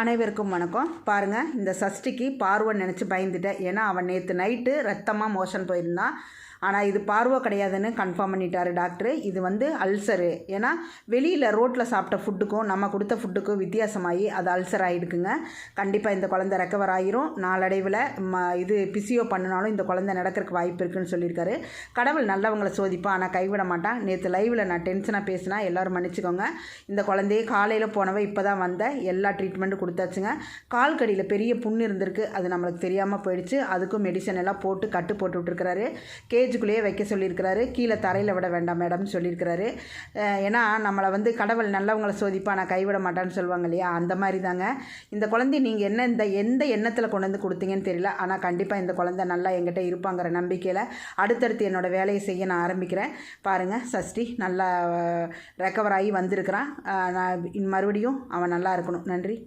அனைவருக்கும் வணக்கம். பாருங்கள் இந்த சஷ்டிக்கு பார்வன் நினச்சி பயந்துட்டேன். ஏன்னா அவன் நேற்று நைட்டு ரத்தமாக மோஷன் போயிருந்தான். ஆனால் இது பார்வை கிடையாதுன்னு கன்ஃபார்ம் பண்ணிட்டாரு டாக்டர். இது வந்து அல்சரு. ஏன்னா வெளியில் ரோட்டில் சாப்பிட்ட ஃபுட்டுக்கும் நம்ம கொடுத்த ஃபுட்டுக்கும் வித்தியாசமாகி அது அல்சர் ஆகிடுக்குங்க கண்டிப்பாக இந்த குழந்தை ரெக்கவர் ஆகிரும் நாளடைவில் ம இது பிசியோ பண்ணினாலும் இந்த குழந்தை நடக்கிறதுக்கு வாய்ப்பு இருக்குன்னு சொல்லியிருக்காரு. கடவுள் நல்லவங்களை சோதிப்பா ஆனால் கைவிட மாட்டான். நேற்று லைவில் நான் டென்ஷனாக பேசினா எல்லோரும் மன்னிச்சுக்கோங்க. இந்த குழந்தையே காலையில் போனவ இப்போ தான் வந்த. எல்லா ட்ரீட்மெண்ட்டும் கொடுத்தாச்சுங்க. கால் கடியில் பெரிய புண்ணு இருந்திருக்கு. அது நம்மளுக்கு தெரியாமல் போயிடுச்சு. அதுக்கும் மெடிசன் எல்லாம் போட்டு கட்டு போட்டு விட்டுருக்கிறாரு. கேஜுக்குள்ளேயே வைக்க சொல்லியிருக்கிறாரு. கீழே தரையில் விட வேண்டாம் மேடம்னு சொல்லியிருக்கிறாரு. ஏன்னா நம்மளை வந்து கடவுள் நல்லவங்களை சோதிப்பா நான் கைவிட மாட்டான்னு சொல்லுவாங்க இல்லையா? அந்த மாதிரி தாங்க இந்த குழந்தை நீங்கள் என்ன இந்த எந்த எண்ணத்தில் கொண்டு வந்து கொடுத்தீங்கன்னு தெரியல. ஆனால் கண்டிப்பாக இந்த குழந்தை நல்லா எங்கிட்ட இருப்பாங்கிற நம்பிக்கையில் அடுத்தடுத்து என்னோடய வேலையை செய்ய நான் ஆரம்பிக்கிறேன். பாருங்கள் சஷ்டி நல்லா ரெக்கவர் ஆகி வந்திருக்கிறான். நான் மறுபடியும் அவன் நல்லா இருக்கணும். நன்றி.